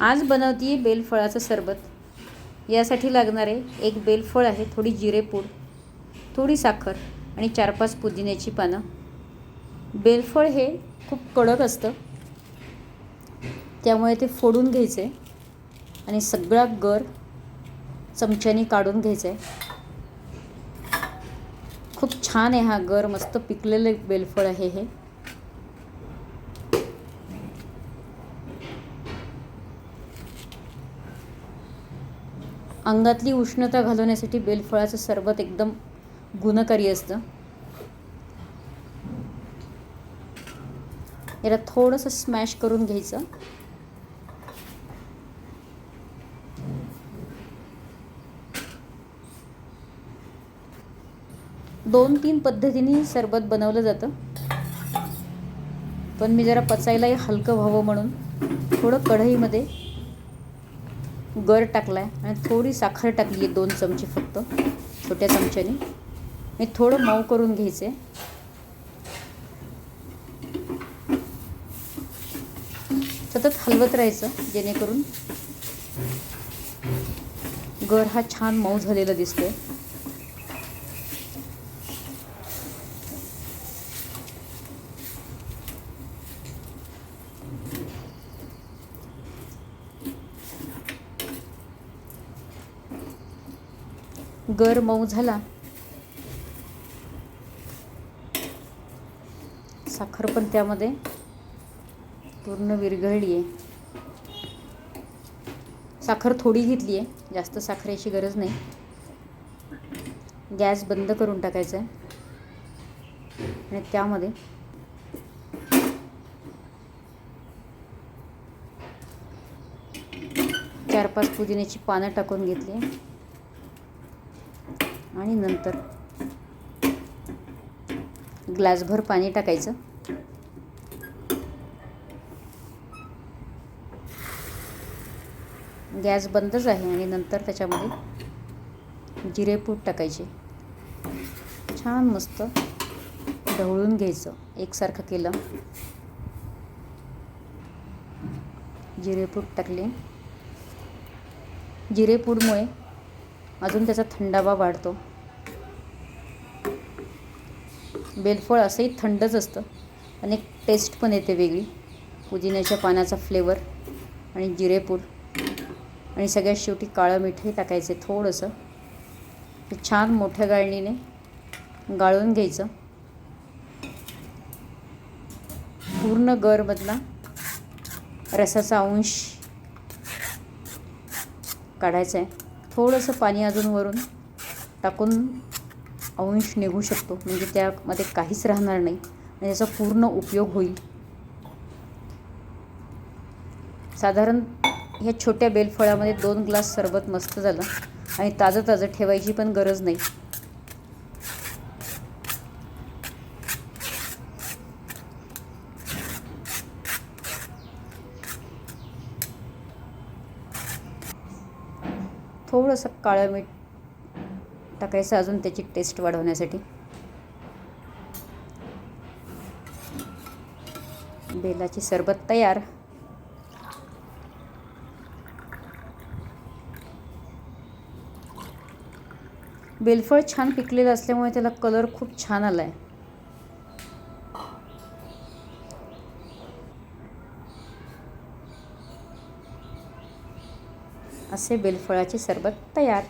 आज बनवते बेलफळाचं सरबत. यासाठी लागणारे एक बेलफळ आहे थोडी जिरेपूड थोडी साखर आणि चार पाच पुदिन्याची पानं. बेलफळ हे खूप कडक असतं. त्यामुळे ते फोडून घ्यायचे आणि सगळा गर चमच्याने काढून घ्यायचा. आहे खूप छान आहे हा गर मस्त पिकलेलं बेलफळ आहे हे. अंगातली उष्णता घालवण्यासाठी बेलफळाचं सरबत एकदम गुणकारी असतं. याला थोडंसं स्मॅश करून घ्यायचं. दोन तीन पद्धतीने सरबत बनवलं जातं. पण मी जरा पचायलाही हलकं व्हावं म्हणून थोडं कढईमध्ये गर टाकला आहे आणि थोडी साखर टाकली आहे दोन चमचे फक्त छोट्या चमच्याने. मी थोडं मऊ करून घ्यायचं. आहे सतत हलवत राहायचं जेणेकरून गर हा छान मऊ झालेला दिसतोय. गर मऊ झाला. साखर पण त्यामध्ये पूर्ण विरघळली आहे साखर थोडी घेतली आहे जास्त साखरेची गरज नाही. गॅस बंद करून टाकायचा आहे आणि त्यामध्ये चार पाच पुदिन्याची पानं टाकून घेतली आणि नंतर ग्लासभर पाणी टाकायचं. गॅस बंदच आहे आणि नंतर त्याच्यामध्ये जिरेपूड टाकायचे. छान मस्त ढवळून घ्यायचं एकसारखं केलं. जिरेपूट टाकले. जिरेपूडमुळे अजून त्याचा थंडावा वाढतो. बेलफळ असंही थंडच असतं. आणि एक टेस्ट पण येते वेगळी. पुदिन्याच्या पानाचा फ्लेवर आणि जिरेपूड. आणि सगळ्यात शेवटी काळं मिठही टाकायचे थोडंसं. ते छान मोठ्या गाळणीने गाळून घ्यायचं. पूर्ण गरमधला रसाचा अंश काढायचा आहे. थोडंसं पाणी अजून वरून टाकून अंश निघू शकतो. म्हणजे त्यामध्ये काहीच राहणार नाही. आणि त्याचा पूर्ण उपयोग होईल. साधारण ह्या छोट्या बेलफळामध्ये दोन ग्लास सरबत मस्त झालं. आणि ताजं ताजं ठेवायची पण गरज नाही. थोडंसं काळं मीठ टाकायचं अजून त्याची टेस्ट वाढवण्यासाठी. बेलाची सरबत तयार. बेलफळ छान पिकलेलं असल्यामुळे त्याला कलर खूप छान आला आहे असे बेलफळाचे सरबत तयार